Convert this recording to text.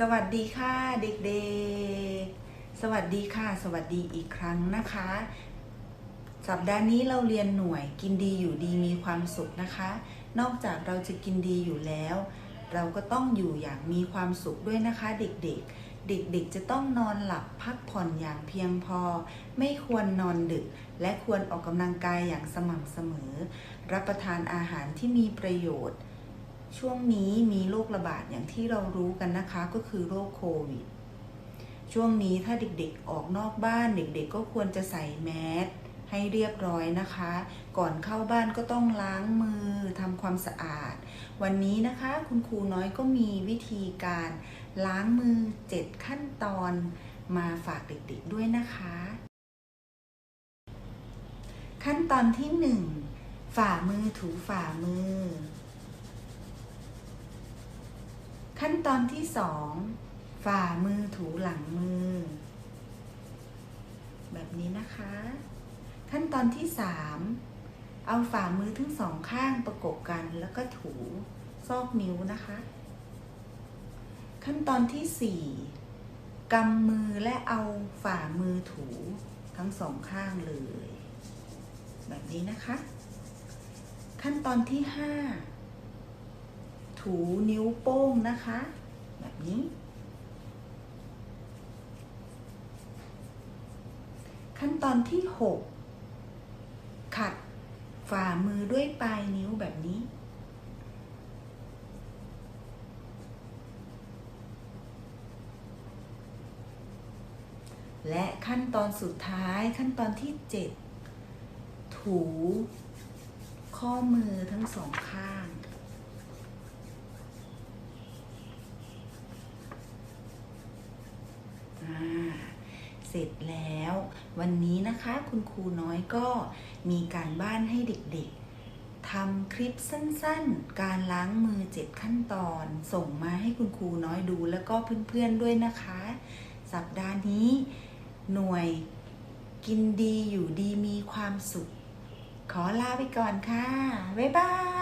สวัสดีค่ะเด็กๆ สวัสดีค่ะ สวัสดีอีกครั้งนะคะ สัปดาห์นี้เราเรียนหน่วยกินดีอยู่ดีมีความสุขนะคะ นอกจากเราจะกินดีอยู่แล้ว เราก็ต้องอยู่อย่างมีความสุขด้วยนะคะ เด็กๆ เด็กๆ จะต้องนอนหลับพักผ่อนอย่างเพียงพอ ไม่ควรนอนดึก และควรออกกำลังกายอย่างสม่ำเสมอ รับประทานอาหารที่มีประโยชน์ ช่วงนี้มีโรคระบาดอย่างที่เรารู้กันนะคะก็คือโรคโควิด ช่วงนี้ถ้าเด็กๆออกนอกบ้านเด็กๆ ก็ควรจะใส่แมสให้เรียบร้อยนะคะ ก่อนเข้าบ้านก็ต้องล้างมือทำความสะอาด วันนี้นะคะคุณครูน้อยก็มีวิธีการล้างมือ 7 ขั้นตอนมาฝากเด็กๆด้วยนะคะ ขั้นตอนที่ 1 ฝ่ามือถูฝ่ามือ ขั้นตอนที่สองฝ่ามือถูหลังมือ แบบนี้นะคะ ขั้นตอนที่สามเอาฝ่ามือทั้งสองข้างประกบกันแล้วก็ถูซอกนิ้วนะคะ ขั้นตอนที่สี่กำมือและเอาฝ่ามือถูทั้งสองข้างเลย แบบนี้นะคะ ขั้นตอนที่ห้า ถูนิ้วโป้งนะคะ แบบนี้ ขั้นตอนที่ 6 ขัดฝ่ามือด้วยปลายนิ้วแบบนี้ และขั้นตอนสุดท้ายขั้นตอนที่ 7 ถูข้อมือทั้งสองข้าง อ่าเส ร็จแล้ว วันนี้นะคะคุณครูน้อยก็มีการบ้านให้เด็กๆทำคลิปสั้นๆ การล้างมือ 7 ขั้นตอน ส่งมาให้คุณครูน้อยดูแล้วก็เพื่อนๆด้วยนะคะ สัปดาห์นี้ หน่วยกินดีอยู่ดีมีความสุข ขอลาไปก่อนค่ะ บ๊ายบาย